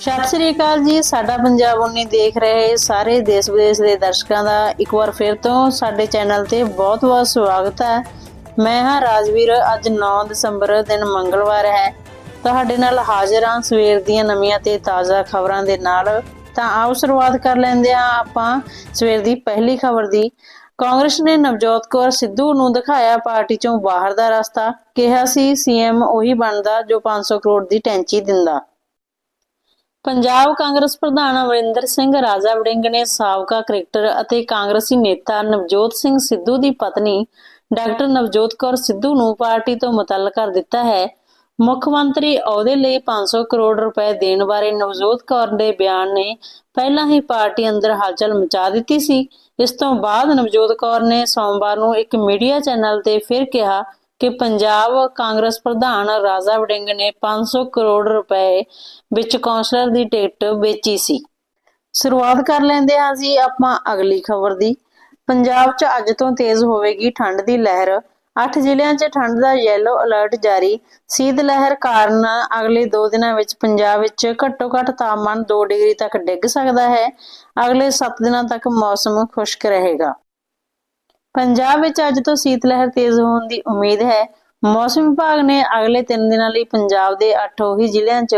ਸਤਿ ਸ੍ਰੀ ਅਕਾਲ ਜੀ, ਸਾਡਾ ਪੰਜਾਬ ਉਨੀ ਦੇਖ ਰਹੇ ਸਾਰੇ ਦੇਸ਼ ਵਿਦੇਸ਼ ਦੇ ਦਰਸ਼ਕਾਂ ਦਾ ਇੱਕ ਵਾਰ ਫਿਰ ਤੋਂ ਸਾਡੇ ਚੈਨਲ ਤੇ ਬਹੁਤ-ਬਹੁਤ ਸਵਾਗਤ ਹੈ। ਮੈਂ ਹਾਂ ਰਾਜਵੀਰ, ਅੱਜ 9 ਦਸੰਬਰ ਦਿਨ ਮੰਗਲਵਾਰ ਹੈ। ਤੁਹਾਡੇ ਨਾਲ ਹਾਜ਼ਰ ਹਾਂ ਸਵੇਰ ਦੀਆਂ ਨਵੀਆਂ ਤੇ ਤਾਜ਼ਾ ਖਬਰਾਂ ਦੇ ਨਾਲ। ਤਾਂ ਆਓ ਸ਼ੁਰੂਆਤ ਕਰ ਲੈਂਦੇ ਹਾਂ ਆਪਾਂ ਸਵੇਰ ਦੀ ਪਹਿਲੀ ਖਬਰ ਦੀ। ਕਾਂਗਰਸ ਨੇ ਨਵਜੋਤ ਕੌਰ ਸਿੱਧੂ ਨੂੰ ਦਿਖਾਇਆ ਪਾਰਟੀ ਚੋਂ ਬਾਹਰ ਦਾ ਰਸਤਾ। ਕਿਹਾ ਸੀ ਸੀਐਮ ਉਹੀ ਬਣਦਾ ਜੋ 500 ਕਰੋੜ ਦੀ ਟੈਂਚੀ ਦਿੰਦਾ। ਪੰਜਾਬ ਕਾਂਗਰਸ ਪ੍ਰਧਾਨ ਅਮਰਿੰਦਰ ਸਿੰਘ, ਰਾਜਾ ਵੜਿੰਗ ਨੇ ਸਾਬਕਾ ਕ੍ਰਿਕਟਰ ਅਤੇ ਕਾਂਗਰਸੀ ਨੇਤਾ ਨਵਜੋਤ ਸਿੰਘ ਸਿੱਧੂ ਦੀ ਪਤਨੀ ਡਾਕਟਰ ਨਵਜੋਤ ਕੌਰ ਸਿੱਧੂ ਨੂੰ ਪਾਰਟੀ ਤੋਂ ਮੁਤੱਲ ਕਰ ਦਿੱਤਾ ਹੈ। ਮੁੱਖ ਮੰਤਰੀ ਅਹੁਦੇ ਲਈ 500 ਕਰੋੜ ਰੁਪਏ ਦੇਣ ਬਾਰੇ ਨਵਜੋਤ ਕੌਰ ਦੇ ਬਿਆਨ ਨੇ ਪਹਿਲਾਂ ਹੀ ਪਾਰਟੀ ਅੰਦਰ ਹਲਚਲ ਮਚਾ ਦਿੱਤੀ ਸੀ। ਇਸ ਤੋਂ ਬਾਅਦ ਨਵਜੋਤ ਕੌਰ ਨੇ ਸੋਮਵਾਰ ਨੂੰ ਇੱਕ ਮੀਡੀਆ ਚੈਨਲ ਤੇ ਫਿਰ ਕਿਹਾ ਕਿ ਪੰਜਾਬ ਕਾਂਗਰਸ ਪ੍ਰਧਾਨ ਰਾਜਾ ਵੜਿੰਗ ਨੇ 500 ਕਰੋੜ ਰੁਪਏ ਵਿੱਚ ਕੌਂਸਲਰ ਦੀ ਟਿਕਟ ਵੇਚੀ ਸੀ। ਸ਼ੁਰੂਆਤ ਕਰ ਲੈਂਦੇ ਹਾਂ ਜੀ ਆਪਾਂ ਅਗਲੀ ਖਬਰ ਦੀ। ਪੰਜਾਬ 'ਚ ਅੱਜ ਤੋਂ ਤੇਜ਼ ਹੋਵੇਗੀ ਠੰਡ ਦੀ ਲਹਿਰ। 8 ਜ਼ਿਲ੍ਹਿਆਂ 'ਚ ਠੰਡ ਦਾ ਯੈਲੋ ਅਲਰਟ ਜਾਰੀ। ਸੀਤ ਲਹਿਰ ਕਾਰਨ ਅਗਲੇ 2 ਦਿਨਾਂ ਵਿੱਚ ਪੰਜਾਬ ਵਿੱਚ ਘੱਟੋ-ਘੱਟ ਤਾਪਮਾਨ 2 ਡਿਗਰੀ ਤੱਕ ਡਿੱਗ ਸਕਦਾ ਹੈ। ਅਗਲੇ 7 ਦਿਨਾਂ ਤੱਕ ਮੌਸਮ ਖੁਸ਼ਕ ਰਹੇਗਾ। ਪੰਜਾਬ ਵਿੱਚ ਅੱਜ ਤੋਂ ਸੀਤ ਲਹਿਰ ਤੇਜ਼ ਹੋਣ ਦੀ ਉਮੀਦ ਹੈ ਮੌਸਮ ਵਿਭਾਗ ਨੇ ਅਗਲੇ 3 ਦਿਨਾਂ ਲਈ ਪੰਜਾਬ ਦੇ 8 ਉਹੀ ਜ਼ਿਲ੍ਹਿਆਂ 'ਚ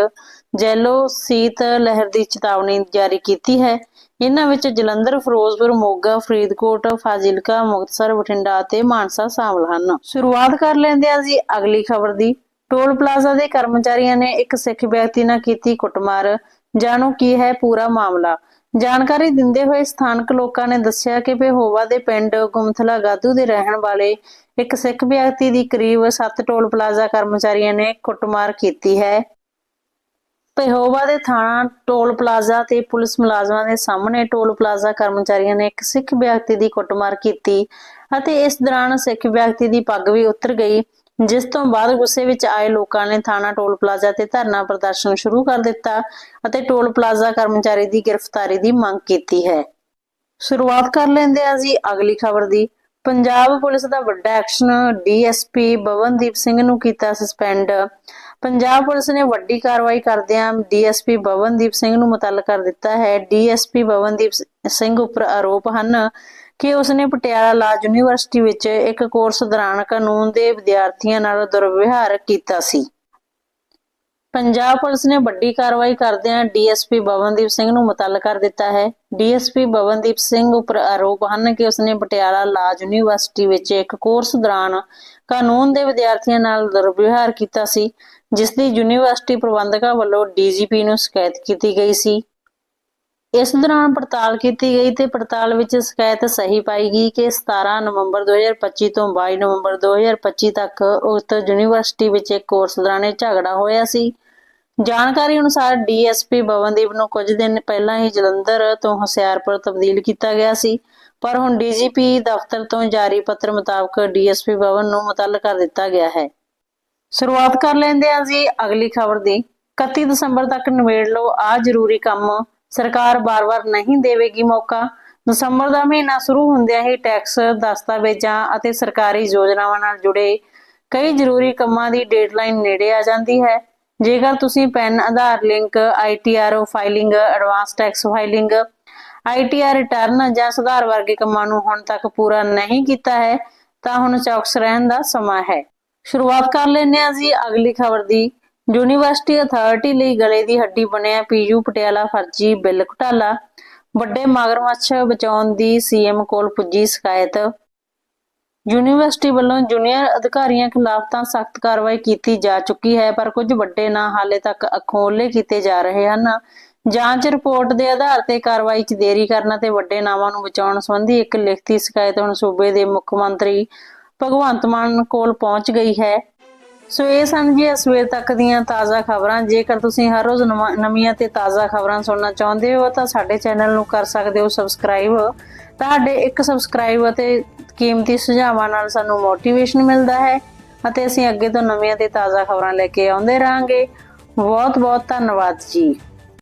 ਜੈਲੋ ਸੀਤ ਲਹਿਰ ਦੀ ਚੇਤਾਵਨੀ ਜਾਰੀ ਕੀਤੀ ਹੈ ਇਹਨਾਂ ਵਿੱਚ ਜਲੰਧਰ, ਫਿਰੋਜ਼ਪੁਰ, ਮੋਗਾ, ਫਰੀਦਕੋਟ, ਫਾਜ਼ਿਲਕਾ, ਮੁਕਤਸਰ, ਬਠਿੰਡਾ ਅਤੇ ਮਾਨਸਾ ਸ਼ਾਮਲ ਹਨ। ਸ਼ੁਰੂਆਤ ਕਰ ਲੈਂਦੇ ਹਾਂ ਜੀ ਅਗਲੀ ਖਬਰ ਦੀ। ਟੋਲ ਪਲਾਜ਼ਾ ਦੇ ਕਰਮਚਾਰੀਆਂ ਨੇ ਇੱਕ ਸਿੱਖ ਵਿਅਕਤੀ ਨਾਲ ਕੀਤੀ ਕੁੱਟਮਾਰ। ਜਾਣੋ ਕੀ ਹੈ ਪੂਰਾ ਮਾਮਲਾ। ਜਾਣਕਾਰੀ ਦਿੰਦੇ ਹੋਏ ਸਥਾਨਕ ਲੋਕਾਂ ਨੇ ਦੱਸਿਆ ਕਿ ਪੇਹੋਵਾ ਦੇ ਪਿੰਡ ਗੁਮਥਲਾ ਗਾਦੂ ਦੇ ਰਹਿਣ ਵਾਲੇ ਇੱਕ ਸਿੱਖ ਵਿਅਕਤੀ ਦੀ ਕਰੀਬ 7 ਟੋਲ ਪਲਾਜ਼ਾ ਕਰਮਚਾਰੀਆਂ ਨੇ ਕੁੱਟਮਾਰ ਕੀਤੀ ਹੈ। ਪੇਹੋਵਾ ਦੇ ਥਾਣਾ ਟੋਲ ਪਲਾਜ਼ਾ ਤੇ ਪੁਲਿਸ ਮੁਲਾਜ਼ਮਾਂ ਦੇ ਸਾਹਮਣੇ ਟੋਲ ਪਲਾਜ਼ਾ ਕਰਮਚਾਰੀਆਂ ਨੇ ਇੱਕ ਸਿੱਖ ਵਿਅਕਤੀ ਦੀ ਕੁੱਟਮਾਰ ਕੀਤੀ ਅਤੇ ਇਸ ਦੌਰਾਨ ਸਿੱਖ ਵਿਅਕਤੀ ਦੀ ਪੱਗ ਵੀ ਉਤਰ ਗਈ ਜਿਸ ਤੋਂ ਬਾਅਦ ਗੁੱਸੇ ਵਿੱਚ ਆਏ ਲੋਕਾਂ ਨੇ ਥਾਣਾ ਟੋਲ ਪਲਾਜ਼ਾ ਤੇ ਧਰਨਾ ਪ੍ਰਦਰਸ਼ਨ ਸ਼ੁਰੂ ਕਰ ਦਿੱਤਾ ਅਤੇ ਟੋਲ ਪਲਾਜ਼ਾ ਕਰਮਚਾਰੀ ਦੀ ਗ੍ਰਿਫਤਾਰੀ ਦੀ ਮੰਗ ਕੀਤੀ ਹੈ। ਸ਼ੁਰੂਆਤ ਕਰ ਲੈਂਦੇ ਹਾਂ ਜੀ ਅਗਲੀ ਖਬਰ ਦੀ। ਪੰਜਾਬ ਪੁਲਿਸ ਦਾ ਵੱਡਾ ਐਕਸ਼ਨ ਡੀਐਸਪੀ ਬਵਨਦੀਪ ਸਿੰਘ ਨੂੰ ਕੀਤਾ ਸਸਪੈਂਡ। ਪੰਜਾਬ ਪੁਲਿਸ ਨੇ ਵੱਡੀ ਕਾਰਵਾਈ ਕਰਦਿਆਂ ਡੀਐਸਪੀ ਬਵਨਦੀਪ ਸਿੰਘ ਨੂੰ ਮੁਤੱਲਕ ਕਰ ਦਿੱਤਾ ਹੈ। ਡੀਐਸਪੀ ਬਵਨਦੀਪ ਸ- ਸਿੰਘ ਉੱਪਰ ਆਰੋਪ ਹਨ ਕਿ ਉਸਨੇ ਪਟਿਆਲਾ ਲਾ ਯੂਨੀਵਰਸਿਟੀ ਵਿੱਚ ਇੱਕ ਕੋਰਸ ਦੌਰਾਨ ਕਾਨੂੰਨ ਦੇ ਵਿਦਿਆਰਥੀਆਂ ਨਾਲ ਦੁਰਵਿਵਹਾਰ ਕੀਤਾ ਸੀ। ਪੰਜਾਬ ਪੁਲਿਸ ਨੇ ਵੱਡੀ ਕਾਰਵਾਈ ਕਰਦਿਆਂ ਡੀਐਸਪੀ ਬਵਨਦੀਪ ਸਿੰਘ ਨੂੰ ਮੁਤੱਲਕ ਕਰ ਦਿੱਤਾ ਹੈ। ਡੀਐਸਪੀ ਬਵਨਦੀਪ ਸਿੰਘ ਉੱਪਰ ਆਰੋਪ ਹਨ ਕਿ ਉਸਨੇ ਪਟਿਆਲਾ ਲਾ ਯੂਨੀਵਰਸਿਟੀ ਵਿੱਚ ਇੱਕ ਕੋਰਸ ਦੌਰਾਨ ਕਾਨੂੰਨ ਦੇ ਵਿਦਿਆਰਥੀਆਂ ਨਾਲ ਦੁਰਵਿਵਹਾਰ ਕੀਤਾ ਸੀ, ਜਿਸ ਦੀ ਯੂਨੀਵਰਸਿਟੀ ਪ੍ਰਬੰਧਕਾਂ ਵੱਲੋਂ ਡੀਜੀਪੀ ਨੂੰ ਸ਼ਿਕਾਇਤ ਕੀਤੀ ਗਈ ਸੀ। ਇਸ ਦੌਰਾਨ ਪੜਤਾਲ ਕੀਤੀ ਗਈ ਤੇ ਪੜਤਾਲ ਵਿੱਚ ਸ਼ਿਕਾਇਤ ਸਹੀ ਪਾਈ ਗਈ ਕਿ 17 ਨਵੰਬਰ 2025 ਤੋਂ 22 ਨਵੰਬਰ 2025 ਤੱਕ ਉਕਤ ਯੂਨੀਵਰਸਿਟੀ ਵਿੱਚ ਇੱਕ ਕੋਰਸ ਦੌਰਾਨ ਇਹ ਝਗੜਾ ਹੋਇਆ ਸੀ। ਜਾਣਕਾਰੀ ਅਨੁਸਾਰ ਡੀਐਸਪੀ ਬਵਨਦੀਪ ਨੂੰ ਕੁਝ ਦਿਨ ਪਹਿਲਾਂ ਹੀ ਜਲੰਧਰ ਤੋਂ ਹੁਸ਼ਿਆਰਪੁਰ ਤਬਦੀਲ ਕੀਤਾ ਗਿਆ ਸੀ, ਪਰ ਹੁਣ ਡੀਜੀਪੀ ਦਫ਼ਤਰ ਤੋਂ ਜਾਰੀ ਪੱਤਰ ਮੁਤਾਬਕ ਡੀਐਸਪੀ ਬਵਨ ਨੂੰ ਮੁਤੱਲਕ ਕਰ ਦਿੱਤਾ ਗਿਆ ਹੈ। ਸ਼ੁਰੂਆਤ ਕਰ ਲੈਂਦੇ ਹਾਂ ਜੀ ਅਗਲੀ ਖਬਰ ਦੀ। 31 ਦਸੰਬਰ ਤੱਕ ਨਿਬੇੜ ਲਓ ਆ ਜ਼ਰੂਰੀ ਕੰਮ ਸਰਕਾਰ ਬਾਰ-ਬਾਰ ਨਹੀਂ ਦੇਵੇਗੀ ਮੌਕਾ। ਦਸੰਬਰ ਦਾ ਮਹੀਨਾ ਸ਼ੁਰੂ ਹੁੰਦਿਆਂ ਹੀ ਟੈਕਸ ਦਸਤਾਵੇਜ਼ਾਂ ਅਤੇ ਸਰਕਾਰੀ ਯੋਜਨਾਵਾਂ ਨਾਲ ਜੁੜੇ ਕਈ ਜ਼ਰੂਰੀ ਕੰਮਾਂ ਦੀ ਡੇਡਲਾਈਨ ਨੇੜੇ ਆ ਜਾਂਦੀ ਹੈ। ਜੇਕਰ ਤੁਸੀਂ PAN Aadhaar link ITR filing, advance tax filing ITR return ਜਾਂ ਸੁਧਾਰ ਵਰਗੇ ਕੰਮਾਂ ਨੂੰ ਹੁਣ ਤੱਕ ਪੂਰਾ ਨਹੀਂ ਕੀਤਾ ਹੈ, ਤਾਂ ਹੁਣ ਚੌਕਸ ਰਹਿਣ ਦਾ ਸਮਾਂ ਹੈ। ਸ਼ੁਰੂਆਤ ਕਰ ਲੈਂਦੇ ਹਾਂ ਜੀ ਅਗਲੀ ਖਬਰ ਦੀ। ਯੂਨੀਵਰਸਿਟੀ ਅਥਾਰਟੀ ਲਈ ਗਲੇ ਦੀ ਹੱਡੀ ਬਣਿਆ ਪੀਯੂ ਪਟਿਆਲਾ ਫਰਜ਼ੀ ਬਿੱਲ ਘੁਟਾਲਾ। ਵੱਡੇ ਮਗਰਮੱਛ ਬਚਾਉਣ ਦੀ ਸੀਐਮ ਕੋਲ ਪੁੱਜੀ ਸ਼ਿਕਾਇਤ। ਯੂਨੀਵਰਸਿਟੀ ਵੱਲੋਂ ਜੂਨੀਅਰ ਅਧਿਕਾਰੀਆਂ ਖਿਲਾਫ ਤਾਂ ਸਖਤ ਕਾਰਵਾਈ ਕੀਤੀ ਜਾ ਚੁੱਕੀ ਹੈ, ਪਰ ਕੁਝ ਵੱਡੇ ਨਾਂ ਹਾਲੇ ਤੱਕ ਅੱਖੋਂ ਕੀਤੇ ਜਾ ਰਹੇ ਹਨ। ਜਾਂਚ ਰਿਪੋਰਟ ਦੇ ਆਧਾਰ ਤੇ ਕਾਰਵਾਈ 'ਚ ਦੇਰੀ ਕਰਨ ਤੇ ਵੱਡੇ ਨਾਵਾਂ ਨੂੰ ਬਚਾਉਣ ਸੰਬੰਧੀ ਇੱਕ ਲਿਖਤੀ ਸ਼ਿਕਾਇਤ ਹੁਣ ਸੂਬੇ ਦੇ ਮੁੱਖ ਮੰਤਰੀ ਭਗਵੰਤ ਮਾਨ ਕੋਲ ਪਹੁੰਚ ਗਈ ਹੈ। ਸੋ ਇਹ ਸਨ ਜੀ ਇਸ ਸਵੇਰ ਤੱਕ ਦੀਆਂ ਤਾਜ਼ਾ ਖਬਰਾਂ, ਜੇਕਰ ਤੁਸੀਂ ਹਰ ਰੋਜ਼ ਨਵਾਂ- ਨਵੀਆਂ ਤੇ ਤਾਜ਼ਾ ਖਬਰਾਂ ਸੁਣਨਾ ਚਾਹੁੰਦੇ ਹੋ, ਤਾਂ ਸਾਡੇ ਚੈਨਲ ਨੂੰ ਕਰ ਸਕਦੇ ਹੋ ਸਬਸਕ੍ਰਾਈਬ। ਤੁਹਾਡੇ ਇੱਕ ਸਬਸਕ੍ਰਾਈਬ ਅਤੇ ਕੀਮਤੀ ਸੁਝਾਵਾਂ ਨਾਲ ਸਾਨੂੰ ਮੋਟੀਵੇਸ਼ਨ ਮਿਲਦਾ ਹੈ ਅਤੇ ਅਸੀਂ ਅੱਗੇ ਤੋਂ ਨਵੀਆਂ ਤੇ ਤਾਜ਼ਾ ਖਬਰਾਂ ਲੈ ਕੇ ਆਉਂਦੇ ਰਹਾਂਗੇ। ਬਹੁਤ ਬਹੁਤ ਧੰਨਵਾਦ ਜੀ।